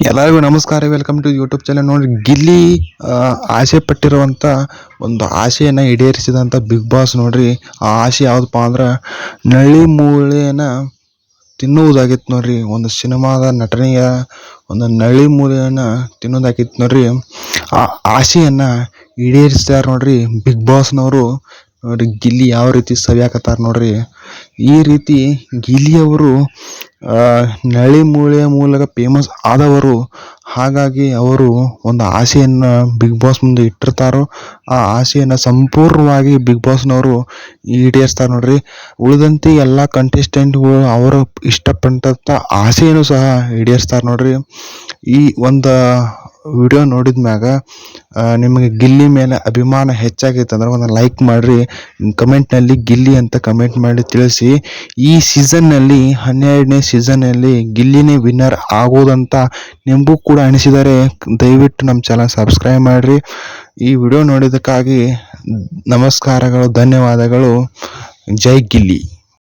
ಎಲ್ಲರಿಗೂ ನಮಸ್ಕಾರ. Welcome to YouTube channel ನೋಡಿ ಗಿಲ್ಲಿ ಆಸೆ ಪಟ್ಟಿರುವಂಥ ಒಂದು ಆಸೆಯನ್ನು ಈಡೇರಿಸಿದಂಥ ಬಿಗ್ ಬಾಸ್ ನೋಡ್ರಿ. ಆ ಆಸೆ ಯಾವುದಪ್ಪ ಅಂದ್ರೆ, ನಳ್ಳಿ ಮೂಳೆನ ತಿನ್ನುವುದಾಗಿತ್ತು ನೋಡ್ರಿ. ಒಂದು ಸಿನಿಮಾದ ನಟನೆಯ ಒಂದು ನಳ್ಳಿ ಮೂಳೆಯನ್ನು ತಿನ್ನೋದಾಗಿತ್ತು ನೋಡ್ರಿ. ಆ ಆಸೆಯನ್ನು ಈಡೇರಿಸ್ತಾರೆ ನೋಡ್ರಿ ಬಿಗ್ ಬಾಸ್ನವರು ನೋಡ್ರಿ, ಗಿಲ್ಲಿ ಯಾವ ರೀತಿ ಸವಿಯಾಕತ್ತಾರ ನೋಡ್ರಿ. ಈ ರೀತಿ ಗಿಲ್ಲಿಯವರು ಆ, ನಳ್ಳಿ ಮೂಳೆಯ ಮೂಲಕ ಫೇಮಸ್ ಆದವರು ಹಾಗಾಗಿ ಅವರು ಒಂದು ಆಸೆಯನ್ನು ಬಿಗ್ ಬಾಸ್ ಮುಂದೆ ಇಟ್ಟಿರ್ತಾರೋ ಆ ಆಸೆಯನ್ನು ಸಂಪೂರ್ಣವಾಗಿ ಬಿಗ್ ಬಾಸ್ನವರು ಈಡೇರಿಸ್ತಾರೆ ನೋಡ್ರಿ. ಉಳಿದಂತೆ ಎಲ್ಲ ಕಂಟೆಸ್ಟೆಂಟ್ಗಳು ಅವರು ಇಷ್ಟಪಟ್ಟಂಥ ಆಸೆಯನ್ನು ಸಹ ಈಡೇರಿಸ್ತಾರೆ ನೋಡ್ರಿ. ಈ ಒಂದು ವಿಡಿಯೋ ನೋಡಿದ ಮ್ಯಾಗ ನಿಮಗೆ ಗಿಲ್ಲಿ ಮೇಲೆ ಅಭಿಮಾನ ಹೆಚ್ಚಾಗೈತೆ ಅಂದ್ರೆ ಒಂದು ಲೈಕ್ ಮಾಡಿರಿ. ಕಮೆಂಟ್ನಲ್ಲಿ ಗಿಲ್ಲಿ ಅಂತ ಕಮೆಂಟ್ ಮಾಡಿ ತಿಳಿಸಿ. ಈ ಸೀಸನ್ನಲ್ಲಿ ಹನ್ನೆರಡನೇ ಸೀಸನ್ನಲ್ಲಿ ಗಿಲ್ಲಿನೇ ವಿನ್ನರ್ ಆಗೋದಂತ ನಿಮಗೂ ಕೂಡ ಅನಿಸಿದರೆ ದಯವಿಟ್ಟು ನಮ್ಮ ಚಾನಲ್ ಸಬ್ಸ್ಕ್ರೈಬ್ ಮಾಡಿರಿ. ಈ ವಿಡಿಯೋ ನೋಡಿದ್ದಕ್ಕಾಗಿ ನಮಸ್ಕಾರಗಳು, ಧನ್ಯವಾದಗಳು. ಜೈ ಗಿಲ್ಲಿ.